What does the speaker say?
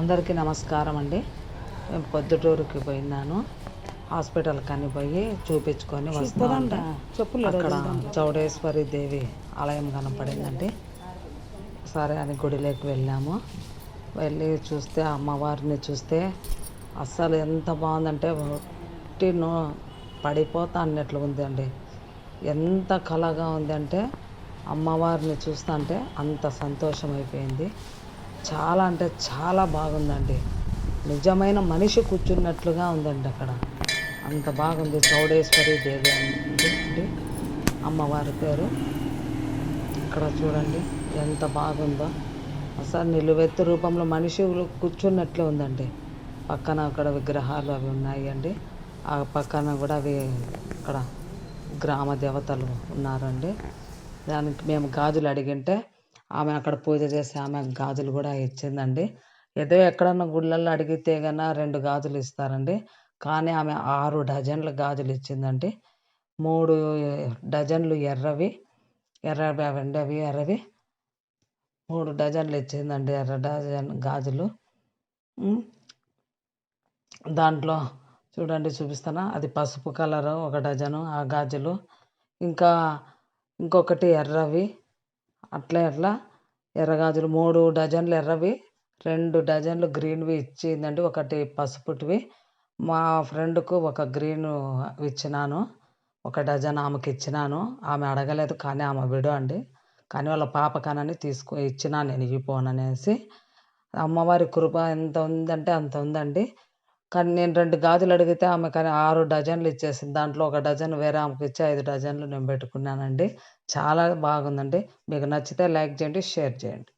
అందరికీ నమస్కారం అండి. మేము పొద్దుటూరుకి పోయినాను. హాస్పిటల్కి అని పోయి చూపించుకొని వస్తామంటే అక్కడ చౌడేశ్వరి దేవి ఆలయం కనపడిందండి. సరే అని గుడిలోకి వెళ్ళాము. వెళ్ళి చూస్తే అమ్మవారిని చూస్తే అస్సలు ఎంత బాగుందంటే ఒట్టి నో పడిపోతా అన్నట్లు ఉందండి. ఎంత కళగా ఉందంటే అమ్మవారిని చూస్తుంటే అంత సంతోషం అయిపోయింది చాలా అంటే చాలా బాగుందండి. నిజమైన మనిషి కూర్చున్నట్లుగా ఉందండి అక్కడ. అంత బాగుంది చౌడేశ్వరి దేవి అంటే అమ్మవారి పేరు. ఇక్కడ చూడండి ఎంత బాగుందో. అసలు నిలువెత్తు రూపంలో మనుషులు కూర్చున్నట్లే ఉందండి. పక్కన అక్కడ విగ్రహాలు అవి ఉన్నాయి అండి. ఆ పక్కన కూడా అవి అక్కడ గ్రామ దేవతలు ఉన్నారండి. దానికి మేము గాజులు అడిగింటే ఆమె అక్కడ పూజ చేసి ఆమె గాజులు కూడా ఇచ్చిందండి. ఏదో ఎక్కడన్నా గుళ్ళల్లో అడిగితే కన్నా రెండు గాజులు ఇస్తారండి. కానీ ఆమె ఆరు డజన్ల గాజులు ఇచ్చిందండి. మూడు డజన్లు ఎర్రవి ఎర్రవి అవండి అవి ఎర్రవి. మూడు డజన్లు ఇచ్చిందండి ఎర్ర డజన్ గాజులు. దాంట్లో చూడండి చూపిస్తానా అది పసుపు కలరు ఒక డజను ఆ గాజులు. ఇంకా ఇంకొకటి ఎర్రవి. అట్లే అట్లా ఎర్రగాజులు మూడు డజన్లు ఎర్రవి రెండు డజన్లు గ్రీన్వి ఇచ్చిందండి ఒకటి పసుపుటివి. మా ఫ్రెండ్కు ఒక గ్రీన్ ఇచ్చినాను ఒక డజన్ ఆమెకి ఇచ్చినాను. ఆమె అడగలేదు కానీ ఆమె విడు అండి. కానీ వాళ్ళ పాప కనని తీసుకు ఇచ్చినా నేను ఇవ్వపోననేసి అమ్మవారి కృప ఎంత ఉందంటే అంత ఉందండి. కానీ నేను రెండు గాజులు అడిగితే ఆమె కానీ ఆరు డజన్లు ఇచ్చేసింది. దాంట్లో ఒక డజన్ వేరే ఆమెకి ఇచ్చి ఐదు డజన్లు నేను పెట్టుకున్నానండి. చాలా బాగుందండి. మీకు నచ్చితే లైక్ చేయండి షేర్ చేయండి.